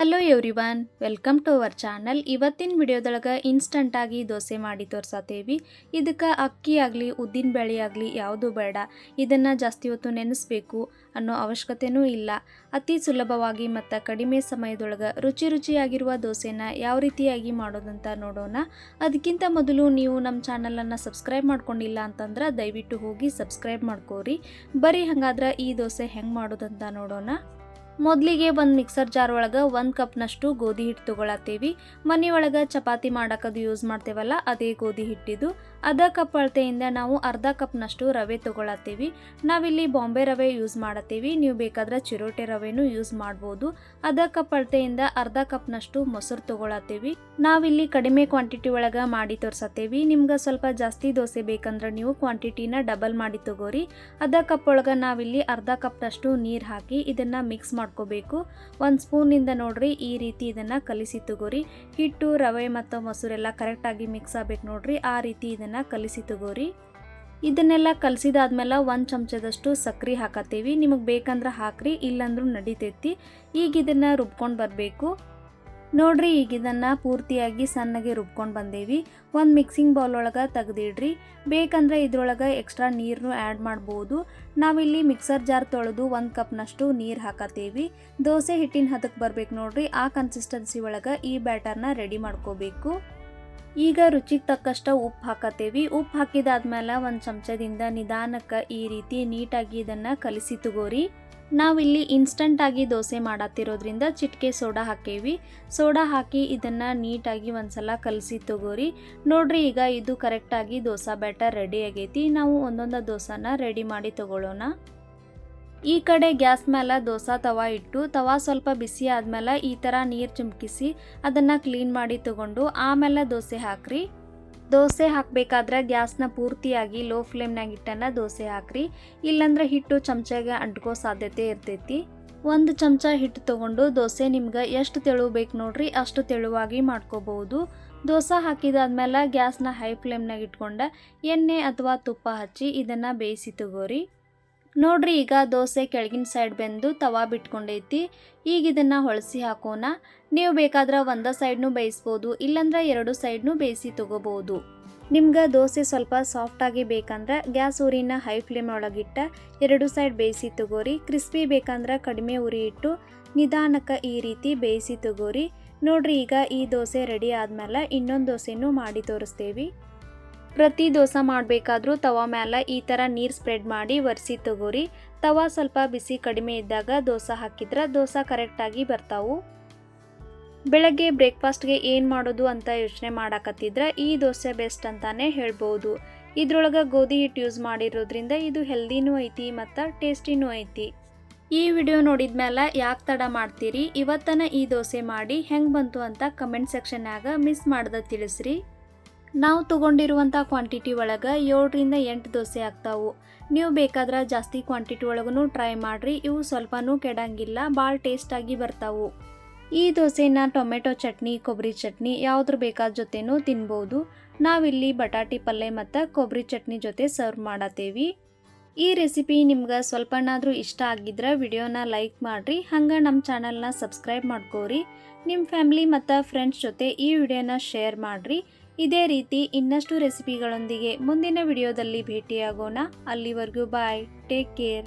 Hello everyone welcome to our channel ಇವತ್ತಿನ ವಿಡಿಯೋದೊಳಗೆ ಇನ್ಸ್ಟಂಟಾಗಿ ದೋಸೆ ಮಾಡಿ ತೋರಿಸತ್ತೇವಿ ಇದಕ್ಕೆ ಅಕ್ಕಿ ಆಗಲಿ, ಉದ್ದಿನ ಬೇಳೆ ಆಗಲಿ ಯಾವುದು ಬೇಡ. ಇದನ್ನು ಜಾಸ್ತಿ ಹೊತ್ತು ನೆನೆಸ್ಬೇಕು ಅನ್ನೋ ಅವಶ್ಯಕತೆನೂ ಇಲ್ಲ. ಅತಿ ಸುಲಭವಾಗಿ ಮತ್ತು ಕಡಿಮೆ ಸಮಯದೊಳಗೆ ರುಚಿ ರುಚಿಯಾಗಿರುವ ದೋಸೆನ ಯಾವ ರೀತಿಯಾಗಿ ಮಾಡೋದಂತ ನೋಡೋಣ. ಅದಕ್ಕಿಂತ ಮೊದಲು ನೀವು ನಮ್ಮ ಚಾನಲನ್ನು ಸಬ್ಸ್ಕ್ರೈಬ್ ಮಾಡ್ಕೊಂಡಿಲ್ಲ ಅಂತಂದ್ರೆ ದಯವಿಟ್ಟು ಹೋಗಿ ಸಬ್ಸ್ಕ್ರೈಬ್ ಮಾಡ್ಕೋರಿ. ಬರೀ ಹಾಗಾದ್ರೆ ಈ ದೋಸೆ ಹೆಂಗೆ ಮಾಡೋದಂತ ನೋಡೋಣ. ಮೊದಲಿಗೆ ಒಂದು ಮಿಕ್ಸರ್ ಜಾರ್ ಒಳಗೆ ಒಂದು ಕಪ್ನಷ್ಟು ಗೋಧಿ ಹಿಟ್ಟು ತೊಗೊಳತ್ತೀವಿ. ಮನೆಯೊಳಗೆ ಚಪಾತಿ ಮಾಡೋಕ್ಕದು ಯೂಸ್ ಮಾಡ್ತೇವಲ್ಲ, ಅದೇ ಗೋಧಿ ಹಿಟ್ಟಿದ್ದು ಅರ್ಧ ಕಪ್ ಅಳತೆಯಿಂದ ನಾವು ಅರ್ಧ ಕಪ್ನಷ್ಟು ರವೆ ತೊಗೊಳತ್ತೀವಿ. ನಾವಿಲ್ಲಿ ಬಾಂಬೆ ರವೆ ಯೂಸ್ ಮಾಡತ್ತೀವಿ. ನೀವು ಬೇಕಾದ್ರೆ ಚಿರೋಟೆ ರವೆನೂ ಯೂಸ್ ಮಾಡ್ಬೋದು. ಅರ್ಧ ಕಪ್ ಅಳತೆಯಿಂದ ಅರ್ಧ ಕಪ್ನಷ್ಟು ಮೊಸರು ತೊಗೊಳತ್ತೀವಿ. ನಾವಿಲ್ಲಿ ಕಡಿಮೆ ಕ್ವಾಂಟಿಟಿ ಒಳಗೆ ಮಾಡಿ ತೋರ್ಸತ್ತೇವಿ. ನಿಮ್ಗೆ ಸ್ವಲ್ಪ ಜಾಸ್ತಿ ದೋಸೆ ಬೇಕಂದ್ರೆ ನೀವು ಕ್ವಾಂಟಿಟಿನ ಡಬಲ್ ಮಾಡಿ ತಗೋರಿ. ಅರ್ಧ ಕಪ್ ಒಳಗೆ ನಾವಿಲ್ಲಿ ಅರ್ಧ ಕಪ್ನಷ್ಟು ನೀರು ಹಾಕಿ ಇದನ್ನು ಮಿಕ್ಸ್ ಮಾಡ್ಕೋಬೇಕು. ಒಂದು ಸ್ಪೂನಿಂದ ನೋಡ್ರಿ, ಈ ರೀತಿ ಇದನ್ನು ಕಲಿಸಿ ತಗೋರಿ. ಹಿಟ್ಟು, ರವೆ ಮತ್ತು ಮೊಸರೆಲ್ಲ ಕರೆಕ್ಟಾಗಿ ಮಿಕ್ಸ್ ಆಗಬೇಕು ನೋಡ್ರಿ, ಆ ರೀತಿ ಇದನ್ನು ಕಲಿಸಿ ತಗೋರಿ. ಇದನ್ನೆಲ್ಲ ಕಲಸಿದಾದ್ಮೇಲೆ ಒಂದು ಚಮಚದಷ್ಟು ಸಕ್ಕರೆ ಹಾಕತ್ತೀವಿ. ನಿಮಗೆ ಬೇಕಂದ್ರೆ ಹಾಕ್ರಿ, ಇಲ್ಲಾಂದ್ರೂ ನಡಿತೈತಿ. ಈಗ ಇದನ್ನು ರುಬ್ಕೊಂಡು ಬರಬೇಕು. ನೋಡ್ರಿ, ಈಗ ಇದನ್ನು ಪೂರ್ತಿಯಾಗಿ ಸಣ್ಣಗೆ ರುಬ್ಕೊಂಡು ಬಂದೇವಿ. ಒಂದು ಮಿಕ್ಸಿಂಗ್ ಬೌಲ್ ಒಳಗೆ ತೆಗೆದಿಡ್ರಿ. ಬೇಕಂದ್ರೆ ಇದ್ರೊಳಗೆ ಎಕ್ಸ್ಟ್ರಾ ನೀರನ್ನು ಆ್ಯಡ್ ಮಾಡ್ಬೋದು. ನಾವಿಲ್ಲಿ ಮಿಕ್ಸರ್ ಜಾರ್ ತೊಳೆದು ಒಂದು ಕಪ್ನಷ್ಟು ನೀರು ಹಾಕತ್ತೇವಿ. ದೋಸೆ ಹಿಟ್ಟಿನ ಹದಕ್ಕೆ ಬರಬೇಕು ನೋಡ್ರಿ. ಆ ಕನ್ಸಿಸ್ಟೆನ್ಸಿ ಒಳಗೆ ಈ ಬ್ಯಾಟರ್ನ ರೆಡಿ ಮಾಡ್ಕೋಬೇಕು. ಈಗ ರುಚಿಗೆ ತಕ್ಕಷ್ಟು ಉಪ್ಪು ಹಾಕತ್ತೇವಿ. ಉಪ್ಪು ಹಾಕಿದಾದ್ಮೇಲೆ ಒಂದು ಚಮಚದಿಂದ ನಿಧಾನಕ್ಕೆ ಈ ರೀತಿ ನೀಟಾಗಿ ಇದನ್ನು ಕಲಿಸಿ ತಗೋರಿ. ನಾವಿಲ್ಲಿ ಇನ್ಸ್ಟಂಟಾಗಿ ದೋಸೆ ಮಾಡತ್ತಿರೋದ್ರಿಂದ ಚಿಟಿಕೆ ಸೋಡಾ ಹಾಕೇವಿ. ಸೋಡಾ ಹಾಕಿ ಇದನ್ನು ನೀಟಾಗಿ ಒಂದ್ಸಲ ಕಲಸಿ ತಗೋರಿ. ನೋಡ್ರಿ ಈಗ ಇದು ಕರೆಕ್ಟಾಗಿ ದೋಸೆ ಬ್ಯಾಟರ್ ರೆಡಿ ಆಗೈತಿ. ನಾವು ಒಂದೊಂದು ದೋಸೆನ ರೆಡಿ ಮಾಡಿ ತಗೊಳ್ಳೋಣ ಈ ಕಡೆ ಗ್ಯಾಸ್ ಮೇಲೆ ದೋಸೆ ತವ ಇಟ್ಟು, ತವ ಸ್ವಲ್ಪ ಬಿಸಿ ಆದಮೇಲೆ ಈ ಥರ ನೀರು ಚುಮುಕಿಸಿ ಅದನ್ನು ಕ್ಲೀನ್ ಮಾಡಿ ತಗೊಂಡು ಆಮೇಲೆ ದೋಸೆ ಹಾಕ್ರಿ. ದೋಸೆ ಹಾಕಬೇಕಾದ್ರೆ ಗ್ಯಾಸ್ನ ಪೂರ್ತಿಯಾಗಿ ಲೋ ಫ್ಲೇಮ್ನಾಗ ಇಟ್ಟನ ದೋಸೆ ಹಾಕ್ರಿ. ಇಲ್ಲಾಂದ್ರೆ ಹಿಟ್ಟು ಚಮಚಗೆ ಅಂಟ್ಕೋ ಸಾಧ್ಯತೆ ಇರ್ತೈತಿ. ಒಂದು ಚಮಚ ಹಿಟ್ಟು ತೊಗೊಂಡು ದೋಸೆ ನಿಮ್ಗೆ ಎಷ್ಟು ತೆಳು ಬೇಕು ನೋಡ್ರಿ ಅಷ್ಟು ತೆಳುವಾಗಿ ಮಾಡ್ಕೋಬಹುದು ದೋಸೆ ಹಾಕಿದಾದ್ಮೇಲೆ ಗ್ಯಾಸ್ನ ಹೈ ಫ್ಲೇಮ್ನಾಗ ಇಟ್ಕೊಂಡು ಎಣ್ಣೆ ಅಥವಾ ತುಪ್ಪ ಹಚ್ಚಿ ಇದನ್ನು ಬೇಯಿಸಿ ತಗೋರಿ. ನೋಡ್ರಿ, ಈಗ ದೋಸೆ ಕೆಳಗಿನ ಸೈಡ್ ಬೆಂದು ತವಾ ಬಿಟ್ಕೊಂಡೈತಿ. ಈಗ ಇದನ್ನು ಹೊಳಸಿ ಹಾಕೋಣ. ನೀವು ಬೇಕಾದ್ರೆ ಒಂದೇ ಸೈಡ್ನು ಬೇಯಿಸ್ಬೋದು, ಇಲ್ಲಾಂದ್ರೆ ಎರಡು ಸೈಡ್ನು ಬೇಯಿಸಿ ತಗೋಬೋದು. ನಿಮ್ಗೆ ದೋಸೆ ಸ್ವಲ್ಪ ಸಾಫ್ಟಾಗಿ ಬೇಕಂದ್ರೆ ಗ್ಯಾಸ್ ಉರಿನ ಹೈ ಫ್ಲೇಮ್ ಒಳಗಿಟ್ಟ ಎರಡು ಸೈಡ್ ಬೇಯಿಸಿ ತಗೋರಿ. ಕ್ರಿಸ್ಪಿ ಬೇಕಂದ್ರೆ ಕಡಿಮೆ ಉರಿ ಇಟ್ಟು ನಿಧಾನಕ್ಕೆ ಈ ರೀತಿ ಬೇಯಿಸಿ ತಗೋರಿ. ನೋಡ್ರಿ, ಈಗ ಈ ದೋಸೆ ರೆಡಿ ಆದ್ಮೇಲೆ ಇನ್ನೊಂದು ದೋಸೆನೂ ಮಾಡಿ ತೋರಿಸ್ತೇವಿ. ಪ್ರತಿ ದೋಸೆ ಮಾಡಬೇಕಾದ್ರೂ ತವ ಮೇಲೆ ಈ ಥರ ನೀರು ಸ್ಪ್ರೆಡ್ ಮಾಡಿ ಒರೆಸಿ ತಗೋರಿ. ತವ ಸ್ವಲ್ಪ ಬಿಸಿ ಕಡಿಮೆ ಇದ್ದಾಗ ದೋಸೆ ಹಾಕಿದ್ರೆ ದೋಸೆ ಕರೆಕ್ಟಾಗಿ ಬರ್ತಾವು. ಬೆಳಗ್ಗೆ ಬ್ರೇಕ್ಫಾಸ್ಟ್ಗೆ ಏನು ಮಾಡೋದು ಅಂತ ಯೋಚನೆ ಮಾಡಾಕತ್ತಿದ್ರೆ ಈ ದೋಸೆ ಬೆಸ್ಟ್ ಅಂತಾನೆ ಹೇಳ್ಬೋದು. ಇದ್ರೊಳಗೆ ಗೋಧಿ ಹಿಟ್ಟು ಯೂಸ್ ಮಾಡಿರೋದ್ರಿಂದ ಇದು ಹೆಲ್ದಿನೂ ಐತಿ ಮತ್ತು ಟೇಸ್ಟಿನೂ ಐತಿ. ಈ ವಿಡಿಯೋ ನೋಡಿದ ಮೇಲೆ ಯಾಕೆ ತಡ ಮಾಡ್ತೀರಿ? ಇವತ್ತನ ಈ ದೋಸೆ ಮಾಡಿ ಹೆಂಗೆ ಬಂತು ಅಂತ ಕಮೆಂಟ್ ಸೆಕ್ಷನ್ನಾಗ ಮಿಸ್ ಮಾಡ್ದೆ ತಿಳಿಸ್ರಿ. ನಾವು ತೊಗೊಂಡಿರುವಂಥ ಕ್ವಾಂಟಿಟಿ ಒಳಗೆ ಏಳರಿಂದ ಎಂಟು ದೋಸೆ ಆಗ್ತಾವು. ನೀವು ಬೇಕಾದ್ರೆ ಜಾಸ್ತಿ ಕ್ವಾಂಟಿಟಿ ಒಳಗೂ ಟ್ರೈ ಮಾಡಿರಿ, ಇವು ಸ್ವಲ್ಪನೂ ಕೆಡಂಗಿಲ್ಲ ಭಾಳ ಟೇಸ್ಟಾಗಿ ಬರ್ತಾವು. ಈ ದೋಸೆನ ಟೊಮೆಟೊ ಚಟ್ನಿ ಕೊಬ್ಬರಿ ಚಟ್ನಿ ಯಾವುದ್ರ ಬೇಕಾದ ಜೊತೆನೂ ತಿನ್ಬೋದು. ನಾವಿಲ್ಲಿ ಬಟಾಟಿ ಪಲ್ಯ ಮತ್ತು ಕೊಬ್ಬರಿ ಚಟ್ನಿ ಜೊತೆ ಸರ್ವ್ ಮಾಡತ್ತೇವಿ ಈ ರೆಸಿಪಿ ನಿಮ್ಗೆ ಸ್ವಲ್ಪನಾದರೂ ಇಷ್ಟ ಆಗಿದ್ರೆ ವಿಡಿಯೋನ ಲೈಕ್ ಮಾಡಿರಿ, ಹಂಗೆ ನಮ್ಮ ಚಾನಲ್ನ ಸಬ್ಸ್ಕ್ರೈಬ್ ಮಾಡ್ಕೋರಿ. ನಿಮ್ಮ ಫ್ಯಾಮ್ಲಿ ಮತ್ತು ಫ್ರೆಂಡ್ಸ್ ಜೊತೆ ಈ ವಿಡಿಯೋನ ಶೇರ್ ಮಾಡಿರಿ. ಇದೇ ರೀತಿ ಇನ್ನಷ್ಟು ರೆಸಿಪಿಗಳೊಂದಿಗೆ ಮುಂದಿನ ವಿಡಿಯೋದಲ್ಲಿ ಭೇಟಿಯಾಗೋಣ. ಅಲ್ಲಿವರೆಗೂ ಬಾಯ್ ಟೇಕ್ ಕೇರ್